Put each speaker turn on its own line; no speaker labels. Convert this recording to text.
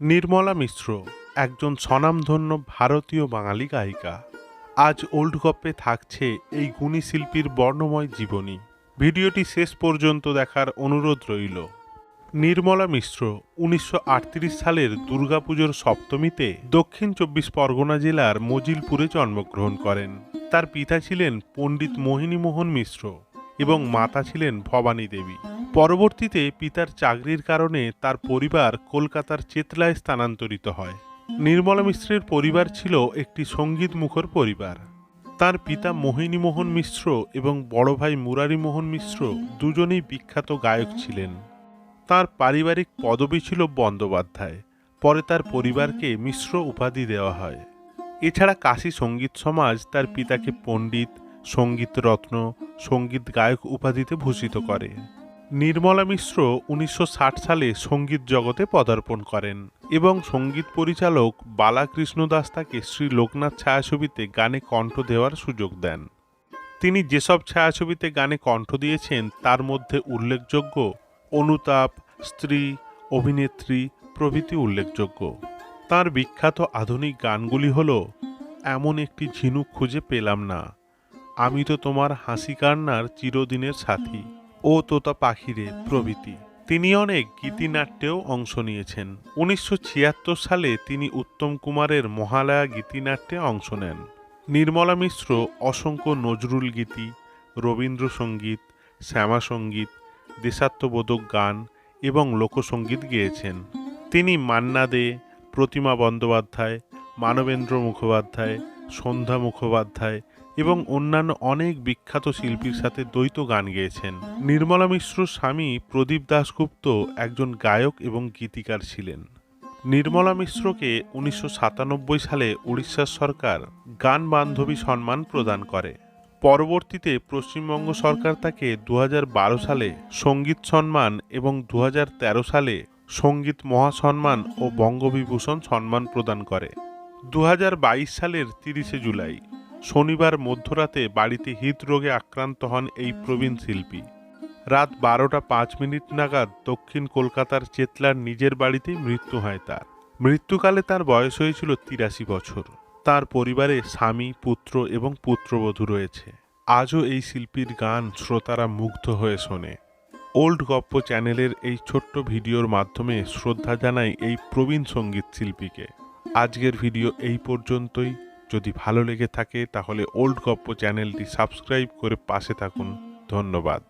নির্মলা মিশ্র, একজন স্বনামধন্য ভারতীয় বাঙালি গায়িকা। আজ ওল্ড গপ্পে থাকছে এই গুণী শিল্পীর বর্ণময় জীবনী। ভিডিওটি শেষ পর্যন্ত দেখার অনুরোধ রইল। নির্মলা মিশ্র, উনিশশো আটত্রিশ সালের দুর্গাপুজোর সপ্তমীতে দক্ষিণ চব্বিশ পরগনা জেলার মজিলপুরে জন্মগ্রহণ করেন। তার পিতা ছিলেন পণ্ডিত মোহিনীমোহন মিশ্র। এবং মাতা ছিলেন ভবানী দেবী। পরবর্তীতে পিতার চাকরির কারণে তার পরিবার কলকাতার চেতলায় স্থানান্তরিত হয়। নির্মলা মিশ্রের পরিবার ছিল একটি সংগীত মুখর পরিবার। তার পিতা মোহিনীমোহন মিশ্র এবং বড় ভাই মুরারিমোহন মিশ্র দুজনেই বিখ্যাত গায়ক ছিলেন। তার পারিবারিক পদবি ছিল বন্দ্যোপাধ্যায়। পরে তার পরিবারকে মিশ্র উপাধি দেওয়া হয়। এছাড়া কাশী সংগীত সমাজ তার পিতাকে পণ্ডিত সংগীত রত্ন সংগীত গায়ক উপাধিতে ভূষিত করে। নির্মলা মিশ্র উনিশশো ষাট সালে সংগীত জগতে পদার্পণ করেন এবং সংগীত পরিচালক বালাকৃষ্ণ দাস তাকে শ্রী লোকনাথ ছায়াছবিতে গানে কণ্ঠ দেওয়ার সুযোগ দেন। তিনি যেসব ছায়াছবিতে গানে কণ্ঠ দিয়েছেন, তার মধ্যে উল্লেখযোগ্য অনুতাপ, স্ত্রী, অভিনেত্রী প্রভৃতি উল্লেখযোগ্য। তার বিখ্যাত আধুনিক গানগুলি হল, এমন একটি ঝিনুক খুঁজে পেলাম না। আমি তো তোমার হাসি কান্নার চিরদিনের সাথী। ও তোতা পাখিরে প্রভৃতি। তিনি অনেক গীতিনাট্যেও অংশ নিয়েছেন। উনিশশো ছিয়াত্তর সালে তিনি উত্তম কুমারের মহালয়া গীতিনাট্যে অংশ নেন। নির্মলা মিশ্র অসংখ্য নজরুল গীতি, রবীন্দ্রসঙ্গীত, শ্যামাসঙ্গীত, দেশাত্মবোধক গান এবং লোকসঙ্গীত গেয়েছেন। তিনি মান্না দে, প্রতিমা বন্দ্যোপাধ্যায়, মানবেন্দ্র মুখোপাধ্যায় সন্ধ্যা মুখোপাধ্যায় এবং অন্যান্য অনেক বিখ্যাত শিল্পীর সাথে দ্বৈত গান গেয়েছেন। নির্মলা মিশ্র স্বামী প্রদীপ দাশগুপ্ত একজন গায়ক এবং গীতিকার ছিলেন। নির্মলা মিশ্রকে উনিশশো সাতানব্বই সালে উড়িষ্যা সরকার গান বান্ধবী সম্মান প্রদান করে। পরবর্তীতে পশ্চিমবঙ্গ সরকার তাকে দু হাজার বারো সালে সংগীত সম্মান এবং দু হাজার তেরো সালে সংগীত মহাসম্মান ও বঙ্গবিভূষণ সম্মান প্রদান করে। দু হাজার বাইশ সালের তিরিশে জুলাই, শনিবার মধ্যরাতে বাড়িতে হৃদরোগে আক্রান্ত হন এই প্রবীণ শিল্পী। রাত বারোটা পাঁচ মিনিট নাগাদ দক্ষিণ কলকাতার চেতলার নিজের বাড়িতেই মৃত্যু হয় তার। মৃত্যুকালে তার বয়স হয়েছিল তিরাশি বছর। তার পরিবারে স্বামী, পুত্র এবং পুত্রবধূ রয়েছে। আজও এই শিল্পীর গান শ্রোতারা মুগ্ধ হয়ে শোনে। ওল্ড গপ্প চ্যানেলের এই ছোট্ট ভিডিওর মাধ্যমে শ্রদ্ধা জানাই এই প্রবীণ সংগীত শিল্পীকে। আজকের ভিডিও এই পর্যন্তই। যদি ভালো লেগে থাকে, তাহলে ওল্ড গপ্প চ্যানেলটি সাবস্ক্রাইব করে পাশে থাকুন। ধন্যবাদ।